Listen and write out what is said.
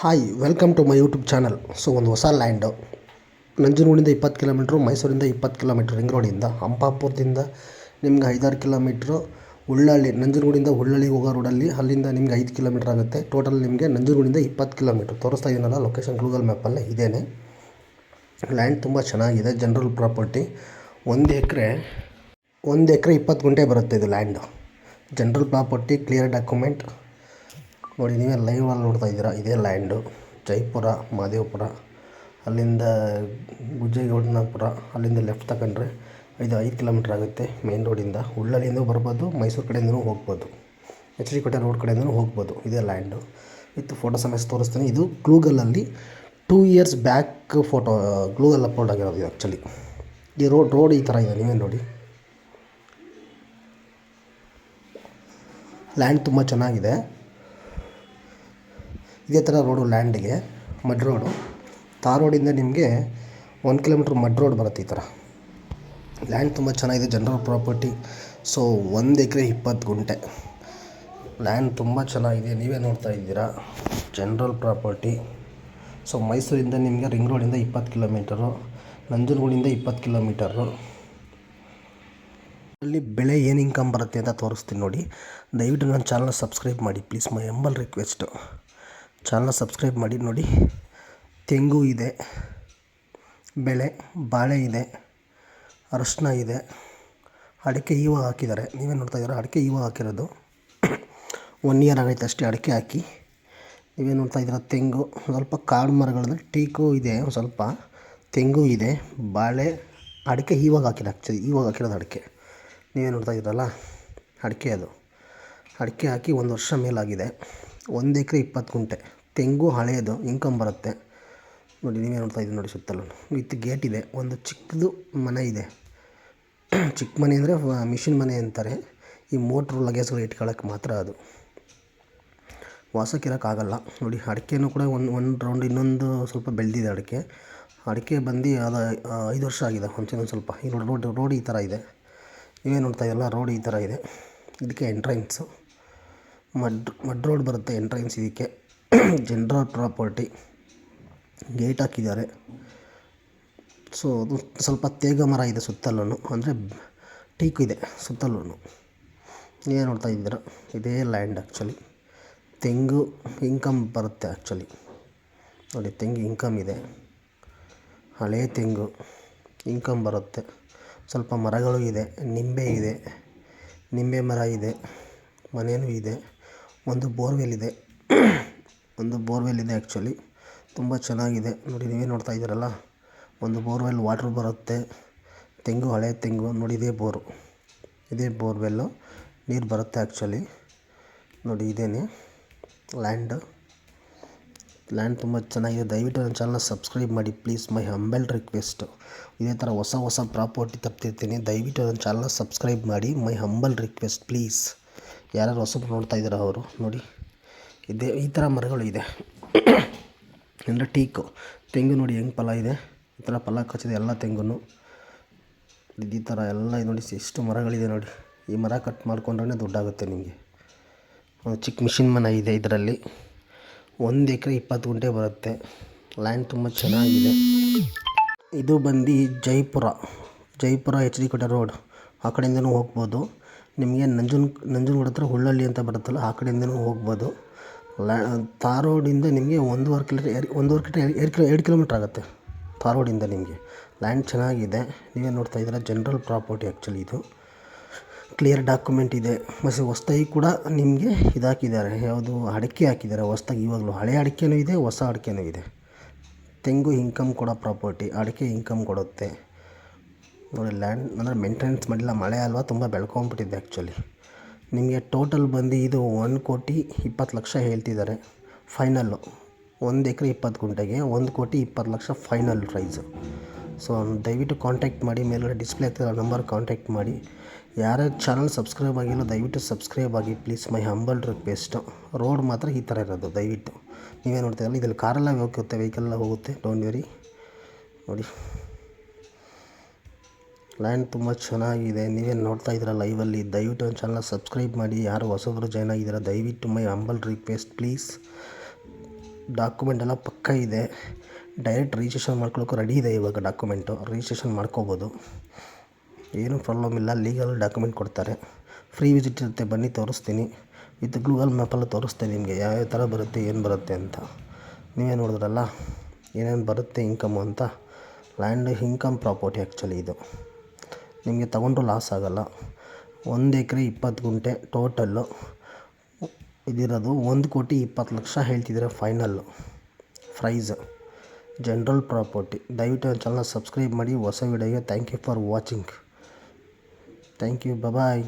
Hi welcome to my YouTube channel so ಒಂದು ಹೊಸ land ನಂಜನಗೂಡಿಂದ ಇಪ್ಪತ್ತು ಕಿಲೋಮೀಟ್ರು, ಮೈಸೂರಿಂದ ಇಪ್ಪತ್ತು ಕಿಲೋಮೀಟ್ರ್ ರಿಂಗ್ ರೋಡಿಂದ ಹಂಪಾಪುರದಿಂದ ನಿಮ್ಗೆ ಐದಾರು ಕಿಲೋಮೀಟ್ರು ಉಳ್ಳಳ್ಳಿ ನಂಜನಗೂಡಿಂದ ಉಳ್ಳಳ್ಳಿಗೆ ಹೋಗೋ ರೋಡಲ್ಲಿ ಅಲ್ಲಿಂದ ನಿಮ್ಗೆ ಐದು ಕಿಲೋಮೀಟ್ರ್ ಆಗುತ್ತೆ. ಟೋಟಲ್ ನಿಮಗೆ ನಂಜನಗೂಡಿಂದ ಇಪ್ಪತ್ತು ಕಿಲೋಮೀಟ್ರ್. ತೋರಿಸ್ತಾ ಇದೀನಲ್ಲ ಲೊಕೇಶನ್ ಗೂಗಲ್ ಮ್ಯಾಪಲ್ಲೇ ಇದೇನೆ. ಲ್ಯಾಂಡ್ ತುಂಬ ಚೆನ್ನಾಗಿದೆ ಜನರಲ್ ಪ್ರಾಪರ್ಟಿ ಒಂದು ಎಕರೆ ಒಂದು ಎಕರೆ ಇಪ್ಪತ್ತು ಗುಂಟೆ ಬರುತ್ತೆ ಇದು land general property clear document ನೋಡಿ, ನೀವೇ ಅಲ್ಲಿ ನೋಡ್ತಾ ಇದ್ದೀರಾ? ಇದೇ ಲ್ಯಾಂಡು ಜೈಪುರ ಮಹದೇವಪುರ ಅಲ್ಲಿಂದ ಗುಜ್ಜೇಗೌಡನಪುರ ಅಲ್ಲಿಂದ ಲೆಫ್ಟ್ ತಗೊಂಡ್ರೆ ಇದು ಐದು ಕಿಲೋಮೀಟ್ರ್ ಆಗುತ್ತೆ ಮೇನ್ ರೋಡಿಂದ ಉಳ್ಳಳ್ಳಿಯಿಂದ ಬರ್ಬೋದು, ಮೈಸೂರು ಕಡೆಯಿಂದನೂ ಹೋಗ್ಬೋದು. ಎಚ್ ಡಿ ಕೋಟೆ ರೋಡ್ ಕಡೆಯಿಂದನೂ ಹೋಗ್ಬೋದು, ಇದೇ ಲ್ಯಾಂಡು ವಿತ್ ಫೋಟೋ ಸಮೇತ ತೋರಿಸ್ತೀನಿ. ಇದು ಗ್ಲೂಗಲಲ್ಲಿ two years back photo Google upload ಆಗಿರೋದು ಇದು ಆ್ಯಕ್ಚುಲಿ ಈ ರೋಡ್ ರೋಡ್ ಈ ಥರ ಇದೆ, ನೀವೇ ನೋಡಿ. ಲ್ಯಾಂಡ್ ತುಂಬ ಚೆನ್ನಾಗಿದೆ. ಇದೇ ಥರ ರೋಡು ಲ್ಯಾಂಡಿಗೆ ಮಡ್ ರೋಡು ತಾರ್ ರೋಡಿಂದ ನಿಮಗೆ ಒಂದು ಕಿಲೋಮೀಟ್ರ್ ಮಡ್ ರೋಡ್ ಬರುತ್ತೆ ಈ ಥರ. ಲ್ಯಾಂಡ್ ತುಂಬ ಚೆನ್ನಾಗಿದೆ ಜನರಲ್ ಪ್ರಾಪರ್ಟಿ ಸೊ ಒಂದು ಎಕರೆ ಇಪ್ಪತ್ತು ಗುಂಟೆ. ಲ್ಯಾಂಡ್ ತುಂಬ ಚೆನ್ನಾಗಿದೆ. ನೀವೇ ನೋಡ್ತಾ ಇದ್ದೀರಾ? ಜನರಲ್ ಪ್ರಾಪರ್ಟಿ ಸೊ ಮೈಸೂರಿಂದ ನಿಮಗೆ ರಿಂಗ್ ರೋಡಿಂದ ಇಪ್ಪತ್ತು ಕಿಲೋಮೀಟರು ನಂಜನಗೂಡಿಂದ ಇಪ್ಪತ್ತು ಕಿಲೋಮೀಟರು ಅಲ್ಲಿ ಬೆಳೆ ಏನು ಇನ್ಕಮ್ ಬರುತ್ತೆ ಅಂತ ತೋರಿಸ್ತೀನಿ ನೋಡಿ. ದಯವಿಟ್ಟು ನನ್ನ ಚಾನಲ್ ಸಬ್ಸ್ಕ್ರೈಬ್ ಮಾಡಿ. ಪ್ಲೀಸ್ ಮೈ ಎಂಬಲ್ ರಿಕ್ವೆಸ್ಟು ಚಾನಲ್ನ ಸಬ್ಸ್ಕ್ರೈಬ್ ಮಾಡಿ ನೋಡಿ. ತೆಂಗು ಇದೆ, ಬೆಳೆ, ಬಾಳೆ ಇದೆ, ಅರಶಿನ ಇದೆ. ಅಡಿಕೆ ಈವ ಹಾಕಿದ್ದಾರೆ. ನೀವೇ ನೋಡ್ತಾ ಇದ್ದೀರಾ? ಅಡಿಕೆ ಇವಾಗ ಹಾಕಿರೋದು. ಒನ್ ಇಯರ್ ಆಗೈತೆ ಅಷ್ಟೇ ಅಡಿಕೆ ಹಾಕಿ. ನೀವೇ ನೋಡ್ತಾ ಇದ್ದೀರಾ? ತೆಂಗು, ಸ್ವಲ್ಪ ಕಾಡು ಮರಗಳಲ್ಲಿ ಟೀಕು ಇದೆ, ಒಂದು ಸ್ವಲ್ಪ. ತೆಂಗು ಇದೆ, ಬಾಳೆ, ಅಡಿಕೆ ಇವಾಗ ಹಾಕಿಲ್ಲ ಆ್ಯಕ್ಚುಲಿ ಇವಾಗ ಹಾಕಿರೋದು ಅಡಿಕೆ. ನೀವೇ ನೋಡ್ತಾ ಇದ್ದೀರಲ್ಲ? ಅಡಿಕೆ ಅದು. ಅಡಿಕೆ ಹಾಕಿ ಒಂದು ವರ್ಷ ಮೇಲಾಗಿದೆ. ಒಂದು ಎಕರೆ ಇಪ್ಪತ್ತು ಗುಂಟೆ. ತೆಂಗು ಹಳೆಯದು ಇನ್ಕಮ್ ಬರುತ್ತೆ. ನೋಡಿ, ನೀವೇ ನೋಡ್ತಾ ಇದ್ದೀನಿ ನೋಡಿ ಸುತ್ತಲೂ. ವಿತ್ ಗೇಟ್ ಇದೆ, ಒಂದು ಚಿಕ್ಕದು ಮನೆ ಇದೆ. ಚಿಕ್ಕ ಮನೆ ಅಂದರೆ ಮಿಷಿನ್ ಮನೆ ಅಂತಾರೆ. ಈ ಮೋಟ್ರು ಲಗೇಜ್ಗಳು ಇಟ್ಕೊಳ್ಳೋಕ್ಕೆ ಮಾತ್ರ ಅದು. ವಾಸಕ್ಕಿರೋಕ್ಕಾಗಲ್ಲ ನೋಡಿ, ಅಡಿಕೆನೂ ಕೂಡ ಒಂದು ಒಂದು ರೌಂಡ್ ಇನ್ನೊಂದು ಸ್ವಲ್ಪ ಬೆಳೆದಿದೆ ಅಡಿಕೆ. ಅಡಿಕೆ ಬಂದು, ಅದು ಐದು ವರ್ಷ ಆಗಿದೆ ಒಂದು ಸ್ವಲ್ಪ. ಈ ರೋಡ್ ರೋಡ್ ರೋಡ್ ಈ ಥರ ಇದೆ. ನೀವೇ ನೋಡ್ತಾ ಇದ್ದಲ್ಲ ರೋಡ್ ಈ ಥರ ಇದೆ. ಇದಕ್ಕೆ ಎಂಟ್ರೆನ್ಸು ಮಡ್ ಮಡ್ ರೋಡ್ ಬರುತ್ತೆ ಎಂಟ್ರೆನ್ಸ್ ಇದಕ್ಕೆ. ಜನರಲ್ ಪ್ರಾಪರ್ಟಿ ಗೇಟ್ ಹಾಕಿದ್ದಾರೆ. ಸೊ ಅದು ಸ್ವಲ್ಪ ತೇಗ ಮರ ಇದೆ ಸುತ್ತಲೂ ಅಂದರೆ ಟೀಕು ಇದೆ ಸುತ್ತಲೂ ಏನು ನೋಡ್ತಾ ಇದ್ದೀರ? ಇದೇ ಲ್ಯಾಂಡ್ ಆ್ಯಕ್ಚುಲಿ ತೆಂಗು ಇನ್ಕಮ್ ಬರುತ್ತೆ ಆ್ಯಕ್ಚುಲಿ ನೋಡಿ, ತೆಂಗು ಇನ್ಕಮ್ ಇದೆ. ಹಳೆ ತೆಂಗು ಇನ್ಕಮ್ ಬರುತ್ತೆ. ಸ್ವಲ್ಪ ಮರಗಳು ಇದೆ, ನಿಂಬೆ ಇದೆ, ನಿಂಬೆ ಮರ ಇದೆ ಮನೆಯೂ ಇದೆ. ಒಂದು ಬೋರ್ವೆಲ್ ಇದೆ ಒಂದು ಬೋರ್ವೆಲ್ ಇದೆ ಆ್ಯಕ್ಚುಲಿ ತುಂಬ ಚೆನ್ನಾಗಿದೆ. ನೋಡಿ, ನೀವೇ ನೋಡ್ತಾ ಇದ್ದೀರಲ್ಲ? ಒಂದು ಬೋರ್ವೆಲ್ ವಾಟ್ರ್ ಬರುತ್ತೆ. ತೆಂಗು, ಹಳೆ ತೆಂಗು. ನೋಡಿ, ಇದೇ ಬೋರು. ಇದೇ ಬೋರ್ವೆಲ್ಲು. ನೀರು ಬರುತ್ತೆ ಆ್ಯಕ್ಚುಲಿ ನೋಡಿ, ಇದೇನೆ. ಲ್ಯಾಂಡ್ ಲ್ಯಾಂಡ್ ತುಂಬ ಚೆನ್ನಾಗಿದೆ. ದಯವಿಟ್ಟು ನನ್ನ ಚಾನಲ್ನ ಸಬ್ಸ್ಕ್ರೈಬ್ ಮಾಡಿ. ಪ್ಲೀಸ್ ಮೈ ಹಂಬೆಲ್ ರಿಕ್ವೆಸ್ಟು ಇದೇ ಥರ ಹೊಸ ಹೊಸ ಪ್ರಾಪರ್ಟಿ ತಪ್ತಿರ್ತೀನಿ. ದಯವಿಟ್ಟು ನನ್ನ ಚಾನಲ್ನ ಸಬ್ಸ್ಕ್ರೈಬ್ ಮಾಡಿ. ಮೈ ಹಂಬಲ್ ರಿಕ್ವೆಸ್ಟ್ ಪ್ಲೀಸ್ ಯಾರ್ಯಾರು ಹೊಸಬ್ರು ನೋಡ್ತಾ ಇದ್ದಾರೆ ಅವರು, ನೋಡಿ. ಇದೇ, ಈ ಥರ ಮರಗಳು ಇದೆ. ಅಂದರೆ ಟೀಕು, ತೆಂಗು ನೋಡಿ ಹೆಂಗೆ ಫಲ ಇದೆ. ಈ ಥರ ಫಲ ಕಚ್ಚಿದೆ, ಎಲ್ಲ ತೆಂಗು ಈ ಥರ ಎಲ್ಲ ನೋಡಿ, ಎಷ್ಟು ಮರಗಳಿದೆ ನೋಡಿ. ಈ ಮರ ಕಟ್ ಮಾಡ್ಕೊಂಡ್ರೆ ದುಡ್ಡಾಗುತ್ತೆ ನಿಮಗೆ. ಒಂದು ಚಿಕ್ಕ ಮಿಷಿನ್ ಮನೆ ಇದೆ ಇದರಲ್ಲಿ. ಒಂದು ಎಕರೆ ಇಪ್ಪತ್ತು ಗುಂಟೆ ಬರುತ್ತೆ. ಲ್ಯಾಂಡ್ ತುಂಬ ಚೆನ್ನಾಗಿದೆ. ಇದು ಬಂದು Jaipura. Jaipura H D Kote road. ಆ ಕಡೆಯಿಂದನೂ ಹೋಗ್ಬೋದು. ನಿಮಗೆ ನಂಜನ ನಂಜನಗೂಡು ಹತ್ರ ಹುಳ್ಳಳ್ಳಿ ಅಂತ ಬರುತ್ತಲ್ಲ, ಆ ಕಡೆಯಿಂದಲೂ ಹೋಗ್ಬೋದು. ಲ್ಯಾ ತಾರ್ ರೋಡಿಂದ ನಿಮಗೆ ಒಂದೂವರೆ ಎರ್ ಒಂದೂವರೆ ಕಿಲೋ ಎರಡು ಕಿಲೋ, ಎರಡು ಕಿಲೋಮೀಟ್ರ್ ಆಗುತ್ತೆ ತಾರ್ ರೋಡಿಂದ ನಿಮಗೆ. ಲ್ಯಾಂಡ್ ಚೆನ್ನಾಗಿದೆ. ನೀವೇ ನೋಡ್ತಾ ಇದ್ದೀರ, ಜನರಲ್ ಪ್ರಾಪರ್ಟಿ ಆ್ಯಕ್ಚುಲಿ ಇದು. ಕ್ಲಿಯರ್ ಡಾಕ್ಯುಮೆಂಟ್ ಇದೆ. ಮತ್ತು ಹೊಸ್ತಾಗಿ ಕೂಡ ನಿಮಗೆ ಇದಾಕಿದ್ದಾರೆ. ಯಾವುದು ಅಡಿಕೆ ಹಾಕಿದ್ದಾರೆ ಹೊಸ್ದಾಗಿ ಇವಾಗಲೂ ಹಳೆ ಅಡಿಕೆನೂ ಇದೆ, ಹೊಸ ಅಡಿಕೆನೂ ಇದೆ. ತೆಂಗು ಇನ್ಕಮ್ ಕೊಡೋ ಪ್ರಾಪರ್ಟಿ ಅಡಿಕೆ ಇನ್ಕಮ್ ಕೊಡುತ್ತೆ. ನೋಡಿ ಲ್ಯಾಂಡ್ ಅಂದರೆ ಮೇಂಟೆನೆನ್ಸ್ ಮಾಡಿಲ್ಲ, ಮಳೆ ಅಲ್ವಾ, ತುಂಬ ಬೆಳ್ಕೊಂಬಿಟ್ಟಿದೆ ಆ್ಯಕ್ಚುಲಿ ನಿಮಗೆ ಟೋಟಲ್ ಬಂದು ಇದು ಒಂದು ಕೋಟಿ ಇಪ್ಪತ್ತು ಲಕ್ಷ ಹೇಳ್ತಿದ್ದಾರೆ ಫೈನಲ್ಲು ಒಂದು ಎಕರೆ ಇಪ್ಪತ್ತು ಗುಂಟೆಗೆ ಒಂದು ಕೋಟಿ ಇಪ್ಪತ್ತು ಲಕ್ಷ ಫೈನಲ್ ಪ್ರೈಸು ಸೊ ದಯವಿಟ್ಟು ಕಾಂಟ್ಯಾಕ್ಟ್ ಮಾಡಿ, ಮೇಲ್ಗಡೆ ಡಿಸ್ಪ್ಲೇ ಆಗ್ತಿರೋ ನಂಬರ್ ಕಾಂಟ್ಯಾಕ್ಟ್ ಮಾಡಿ. ಯಾರ್ಯಾರು ಚಾನಲ್ ಸಬ್ಸ್ಕ್ರೈಬ್ ಆಗಿಲ್ಲ, ದಯವಿಟ್ಟು ಸಬ್ಸ್ಕ್ರೈಬ್ ಆಗಿ please my humble request road ಮಾತ್ರ ಈ ಥರ ಇರೋದು, ದಯವಿಟ್ಟು. ನೀವೇ ನೋಡ್ತಾ ಇದರಲ್ಲಿ ಕಾರೆಲ್ಲ ಹೋಗುತ್ತೆ ವೆಹಿಕಲ್ ಹೋಗುತ್ತೆ ಡೋಂಟ್ ವೆರಿ ನೋಡಿ. ಲ್ಯಾಂಡ್ ತುಂಬ ಚೆನ್ನಾಗಿದೆ. ನೀವೇನು ನೋಡ್ತಾ ಇದ್ದೀರ ಲೈವಲ್ಲಿ ದಯವಿಟ್ಟು ಒಂದು ಚಾನಲ್ ಸಬ್ಸ್ಕ್ರೈಬ್ ಮಾಡಿ. ಯಾರು ಹೊಸಬರು ಜಾಯ್ನ್ ಆಗಿದ್ದೀರಾ, ದಯವಿಟ್ಟು my humble request please document ಎಲ್ಲ ಪಕ್ಕ ಇದೆ. ಡೈರೆಕ್ಟ್ ರಿಜಿಸ್ಟ್ರೇಷನ್ ಮಾಡ್ಕೊಳ್ಳೋಕೆ ರೆಡಿ ಇದೆ ಇವಾಗ ಡಾಕ್ಯುಮೆಂಟು ರಿಜಿಸ್ಟ್ರೇಷನ್ ಮಾಡ್ಕೋಬೋದು. ಏನೂ ಪ್ರಾಬ್ಲಮ್ ಇಲ್ಲ. ಲೀಗಲ್ ಡಾಕ್ಯುಮೆಂಟ್ ಕೊಡ್ತಾರೆ. ಫ್ರೀ ವಿಸಿಟ್ ಇರುತ್ತೆ. ಬನ್ನಿ, ತೋರಿಸ್ತೀನಿ. ವಿತ್ ಗೂಗಲ್ ಮ್ಯಾಪಲ್ಲಿ ತೋರಿಸ್ತೀನಿ ನಿಮಗೆ. ಯಾವ ಥರ ಬರುತ್ತೆ, ಏನು ಬರುತ್ತೆ ಅಂತ. ನೀವೇ ನೋಡಿದ್ರಲ್ಲ? ಏನೇನು ಬರುತ್ತೆ ಇನ್ಕಮು ಅಂತ? ಲ್ಯಾಂಡ್ ಇನ್ಕಮ್ ಪ್ರಾಪರ್ಟಿ ಆ್ಯಕ್ಚುಲಿ ಇದು. ನಿಮಗೆ ತಗೊಂಡ್ರು ಲಾಸ್ ಆಗೋಲ್ಲ. ಒಂದು ಎಕರೆ ಇಪ್ಪತ್ತು ಗುಂಟೆ ಟೋಟಲ್ಲು ಇದಿರೋದು ಒಂದು ಕೋಟಿ ಇಪ್ಪತ್ತು ಲಕ್ಷ ಹೇಳ್ತಿದ್ದೀರ ಫೈನಲ್ಲು ಪ್ರೈಸ್ ಜನ್ರಲ್ ಪ್ರಾಪರ್ಟಿ ದಯವಿಟ್ಟು ನನ್ನ ಚಾನಲ್ ಸಬ್ಸ್ಕ್ರೈಬ್ ಮಾಡಿ. ಹೊಸ ವಿಡಿಯೋಗೆ thank you for watching thank you bye